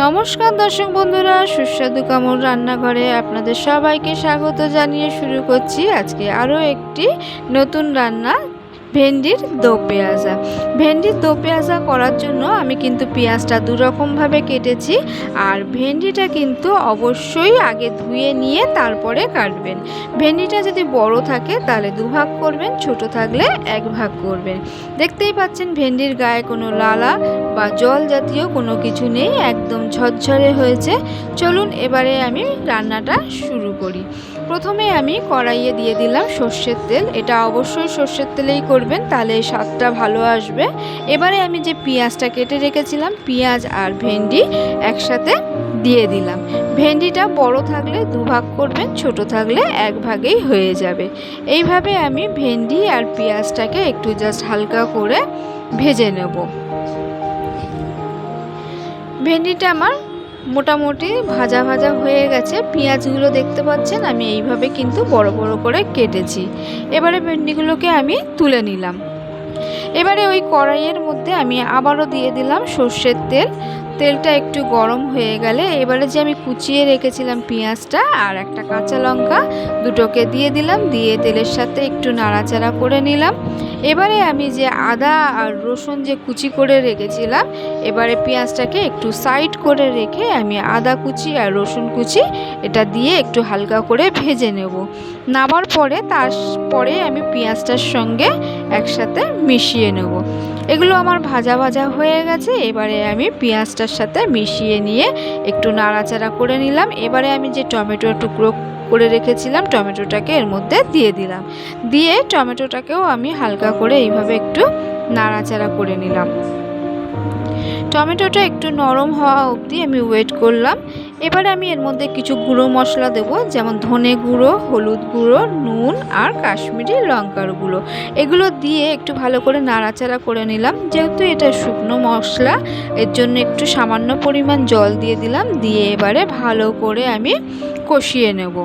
নমস্কার দর্শক বন্ধুরা, সুস্বাদু কামড় রান্নাঘরে আপনাদের সবাইকে স্বাগত জানিয়ে শুরু করছি। আজকে আরও একটি নতুন রান্না ভেন্ডির দো পেঁয়াজা। ভেন্ডির দো পেঁয়াজা করার জন্য আমি কিন্তু পেঁয়াজটা দুরকমভাবে কেটেছি আর ভেন্ডিটা কিন্তু অবশ্যই আগে ধুয়ে নিয়ে তারপরে কাটবেন। ভেন্ডিটা যদি বড় থাকে তাহলে দুভাগ করবেন, ছোট থাকলে এক ভাগ করবেন। দেখতেই পাচ্ছেন ভেন্ডির গায়ে কোনো লালা বা জল জাতীয় কোনো কিছু নেই, একদম ঝরঝরে হয়েছে। চলুন এবারে আমি রান্নাটা শুরু করি। প্রথমে আমি কড়াইয়ে দিয়ে দিলাম সর্ষের তেল। এটা অবশ্যই সর্ষের তেলেই করবেন, তাহলে স্বাদটা ভালো আসবে। এবারে আমি যে পেঁয়াজটা কেটে রেখেছিলাম, পেঁয়াজ আর ভেন্ডি একসাথে দিয়ে দিলাম। ভেন্ডিটা বড় থাকলে দুভাগ করবেন, ছোট থাকলে এক ভাগেই হয়ে যাবে। এইভাবে আমি ভেন্ডি আর পেঁয়াজটাকে একটু জাস্ট হালকা করে ভেজে নেব। ভেন্ডিটা আমার মোটামুটি ভাজা ভাজা হয়ে গেছে। পেঁয়াজগুলো দেখতে পাচ্ছেন, আমি এইভাবে কিন্তু বড় বড় করে কেটেছি। এবারে ভেন্ডিগুলোকে আমি তুলে নিলাম। এবারে ওই কড়াইয়ের মধ্যে আমি আবারও দিয়ে দিলাম সর্ষের তেল। তেলটা একটু গরম হয়ে গেলে এবারে যে আমি কুচিয়ে রেখেছিলাম পেঁয়াজটা আর একটা কাঁচা লঙ্কা, দুটোকে দিয়ে দিলাম, দিয়ে তেলের সাথে একটু নাড়াচাড়া করে নিলাম। এবারে আমি যে আদা আর রসুন যে কুচি করে রেখেছিলাম, এবারে পেঁয়াজটাকে একটু সাইড করে রেখে আমি আদা কুচি আর রসুন কুচি এটা দিয়ে একটু হালকা করে ভেজে নেব। নামার পরে তারপরে আমি পেঁয়াজটার সঙ্গে একসাথে মিশিয়ে নেব। এগুলো আমার ভাজা ভাজা হয়ে গেছে, এবারে আমি পেঁয়াজটার সাথে মিশিয়ে নিয়ে একটু নাড়াচাড়া করে নিলাম। এবারে আমি যে টমেটো টুকরো করে রেখেছিলাম, টমেটোটাকে এর মধ্যে দিয়ে দিলাম। দিয়ে টমেটোটাকেও আমি হালকা করে এইভাবে একটু নাড়াচাড়া করে নিলাম। টমেটোটা একটু নরম হওয়া অবধি আমি ওয়েট করলাম। এবারে আমি এর মধ্যে কিছু গুঁড়ো মশলা দেবো, যেমন ধনে গুঁড়ো, হলুদ গুঁড়ো, নুন আর কাশ্মীরি লঙ্কার গুঁড়ো। এগুলো দিয়ে একটু ভালো করে নাড়াচাড়া করে নিলাম। যেহেতু এটা শুকনো মশলা, এর জন্য একটু সামান্য পরিমাণ জল দিয়ে দিলাম। দিয়ে এবারে ভালো করে আমি কষিয়ে নেব।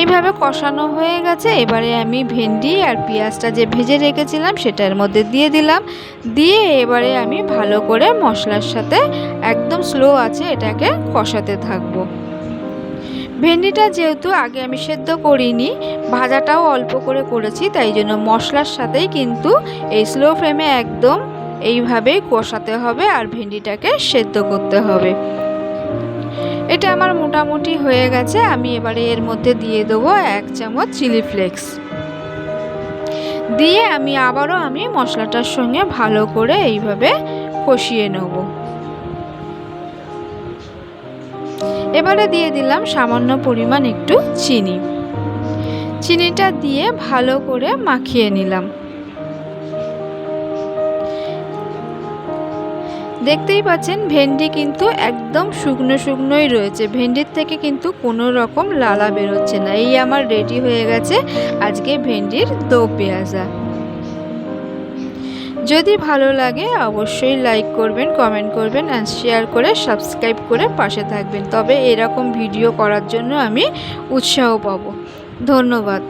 এইভাবে কষানো হয়ে গেছে। এবারে আমি ভেন্ডি আর পেঁয়াজটা যে ভেজে রেখেছিলাম সেটার মধ্যে দিয়ে দিলাম। দিয়ে এবারে আমি ভালো করে মশলার সাথে একদম স্লো আছে এটাকে কষাতে থাকব। ভেন্ডিটা যেহেতু আগে আমি সেদ্ধ করিনি, ভাজাটাও অল্প করে করেছি, তাই জন্য মশলার সাথেই কিন্তু এই স্লো ফ্লেমে একদম এইভাবেই কষাতে হবে আর ভেন্ডিটাকে সেদ্ধ করতে হবে। এটা আমার মোটামুটি হয়ে গেছে। আমি এবারে এর মধ্যে দিয়ে দেবো এক চামচ চিলি ফ্লেক্স। দিয়ে আমি আবারও আমি মশলাটার সঙ্গে ভালো করে এইভাবে কষিয়ে নেব। এবারে দিয়ে দিলাম সামান্য পরিমাণ একটু চিনি। চিনিটা দিয়ে ভালো করে মাখিয়ে নিলাম। দেখতেই পাচ্ছেন, ভেন্ডি কিন্তু একদম শুকনো শুকনোই রয়েছে। ভেন্ডির থেকে কিন্তু কোনো রকম লালা বেরোচ্ছে না। এই আমার রেডি হয়ে গেছে আজকে ভেন্ডির দো পেঁয়াজা। যদি ভালো লাগে অবশ্যই লাইক করবেন, কমেন্ট করবেন আর শেয়ার করে সাবস্ক্রাইব করে পাশে থাকবেন। তবে এরকম ভিডিও করার জন্য আমি উৎসাহ পাবো। ধন্যবাদ।